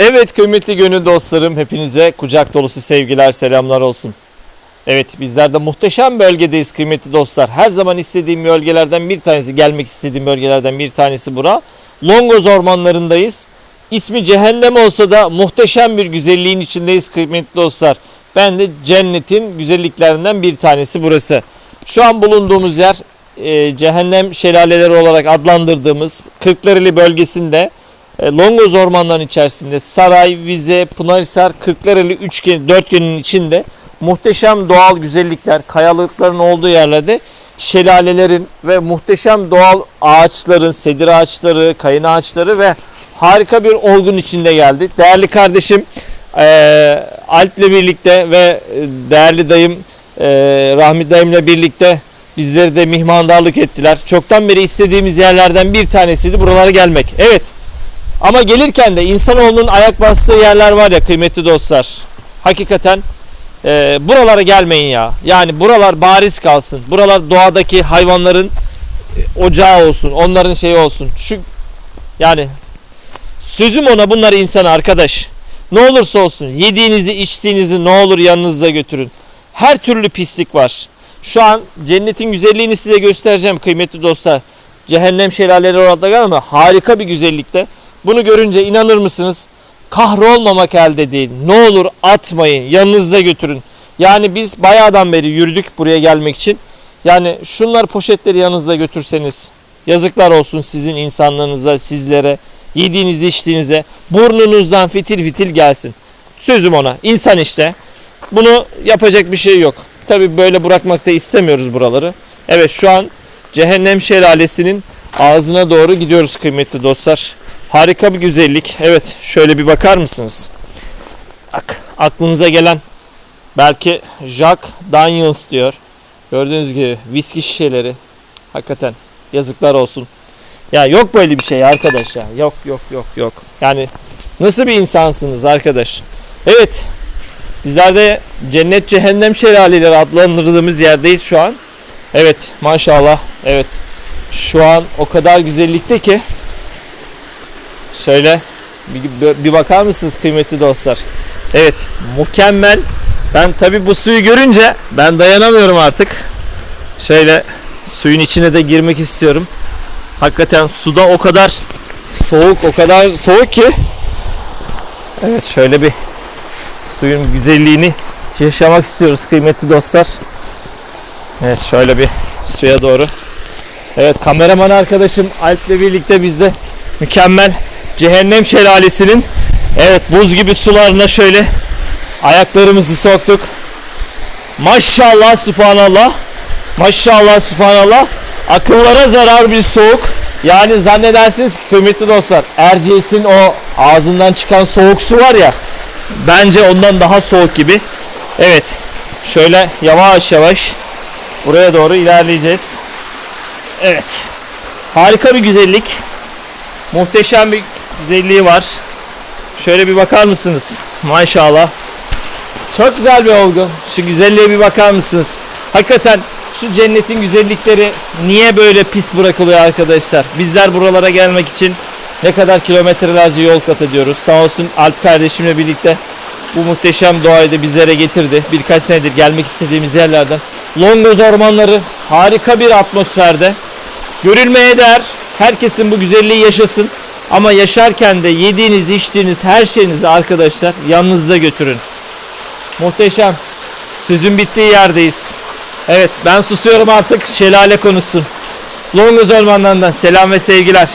Evet kıymetli gönül dostlarım hepinize kucak dolusu sevgiler selamlar olsun. Evet bizler de muhteşem bölgedeyiz kıymetli dostlar. Her zaman istediğim bölgelerden bir tanesi gelmek istediğim bölgelerden bir tanesi bura. Longoz ormanlarındayız. İsmi cehennem olsa da muhteşem bir güzelliğin içindeyiz kıymetli dostlar. Ben de cennetin güzelliklerinden bir tanesi burası. Şu an bulunduğumuz yer e, cehennem şelaleleri olarak adlandırdığımız Kırklareli bölgesinde Longoz ormanlarının içerisinde Saray, Vize, Pınarhisar, Kırklareli üçgen, dörtgenin içinde muhteşem doğal güzellikler, kayalıkların olduğu yerlerde şelalelerin ve muhteşem doğal ağaçların, sedir ağaçları, kayın ağaçları ve harika bir olgun içinde geldi. Değerli kardeşim e, Alp'le birlikte ve e, değerli dayım e, Rahmi dayımla birlikte bizleri de mihmandarlık ettiler. Çoktan beri istediğimiz yerlerden bir tanesiydi buralara gelmek. Evet. Ama gelirken de insanoğlunun ayak bastığı yerler var ya kıymetli dostlar. Hakikaten e, buralara gelmeyin ya. Yani buralar bariz kalsın. Buralar doğadaki hayvanların e, ocağı olsun. Onların şeyi olsun. Şu yani sözüm ona bunlar insan arkadaş. Ne olursa olsun yediğinizi içtiğinizi ne olur yanınızda götürün. Her türlü pislik var. Şu an cennetin güzelliğini size göstereceğim kıymetli dostlar. Cehennem şelaleleri orada ama harika bir güzellikte. Bunu görünce inanır mısınız? Kahrolmamak elde değil. Ne olur atmayın. Yanınızda götürün. Yani biz bayağıdan beri yürüdük buraya gelmek için. Yani şunlar poşetleri yanınızda götürseniz yazıklar olsun sizin insanlığınıza, sizlere, yediğiniz içtiğinize burnunuzdan fitil fitil gelsin. Sözüm ona. İnsan işte. Bunu yapacak bir şey yok. Tabi böyle bırakmak da istemiyoruz buraları. Evet şu an Cehennem Şelalesi'nin ağzına doğru gidiyoruz kıymetli dostlar. Harika bir güzellik. Evet şöyle bir bakar mısınız? Bak aklınıza gelen belki Jack Daniels diyor. Gördüğünüz gibi viski şişeleri. Hakikaten yazıklar olsun. Ya yok böyle bir şey arkadaş ya. Yok yok yok yok. Yani nasıl bir insansınız arkadaş? Evet. Bizler de cennet cehennem şelaleleri adlandırdığımız yerdeyiz şu an. Evet maşallah. Evet. Şu an o kadar güzellikte ki Şöyle bir, bir bakar mısınız kıymetli dostlar? Evet mükemmel. Ben tabi bu suyu görünce ben dayanamıyorum artık. Şöyle suyun içine de girmek istiyorum. Hakikaten suda o kadar soğuk o kadar soğuk ki. Evet şöyle bir suyun güzelliğini yaşamak istiyoruz kıymetli dostlar. Evet şöyle bir suya doğru. Evet kameraman arkadaşım Alp'le birlikte bizde mükemmel Cehennem Şelalesi'nin evet buz gibi sularına şöyle ayaklarımızı soktuk. Maşallah subhanallah. Maşallah subhanallah. Akıllara zarar bir soğuk. Yani zannedersiniz ki kıymetli dostlar Erciyes'in o ağzından çıkan soğuk su var ya bence ondan daha soğuk gibi. Evet şöyle yavaş yavaş buraya doğru ilerleyeceğiz. Evet harika bir güzellik. Muhteşem bir güzelliği var. Şöyle bir bakar mısınız? Maşallah. Çok güzel bir olgu. Şu güzelliğe bir bakar mısınız? Hakikaten şu cennetin güzellikleri niye böyle pis bırakılıyor arkadaşlar? Bizler buralara gelmek için ne kadar kilometrelerce yol kat ediyoruz. Sağ olsun Alp kardeşimle birlikte bu muhteşem doğayı da bizlere getirdi. Birkaç senedir gelmek istediğimiz yerlerden. Longoz ormanları harika bir atmosferde. Görülmeye değer. Herkesin bu güzelliği yaşasın. Ama yaşarken de yediğiniz, içtiğiniz her şeyinizi arkadaşlar yanınızda götürün. Muhteşem. Sözün bittiği yerdeyiz. Evet ben susuyorum artık şelale konusu. Longoz Ormanları'ndan selam ve sevgiler.